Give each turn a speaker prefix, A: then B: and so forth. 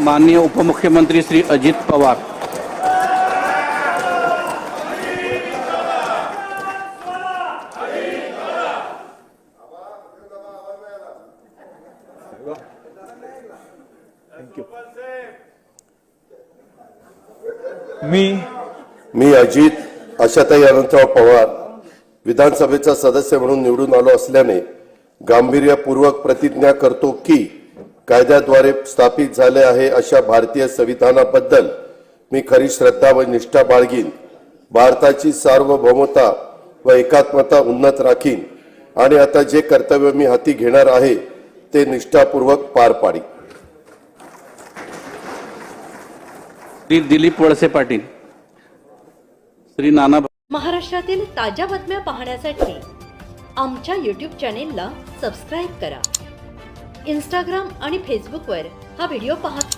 A: माननीय उपमुख्यमंत्री श्री अजित पवार.
B: मी
C: मी अजित आशाताई अनंतराव पवार विधानसभेचा सदस्य म्हणून निवडून आलो असल्याने गांभीर्यपूर्वक प्रतिज्ञा करतो की कायद्याद्वारे स्थापित झाले आहे अशा भारतीय संविधानाबद्दल मी खरी श्रद्धा व निष्ठा बाळगीन. भारताची सार्वभौमता व एकात्मता उन्नत राखीन. आणि आता जे कर्तव्य मी हाती घेणार आहे ते निष्ठापूर्वक पार पाडी
A: श्री दिलीप वळसे पाटील. श्री नाना
D: महाराष्ट्रातील ताज्या बातम्या पाहण्यासाठी आमच्या यूट्यूब चॅनेलला सबस्क्राईब करा. इंस्टाग्राम आणि फेसबुकवर हा व्हिडिओ पाहत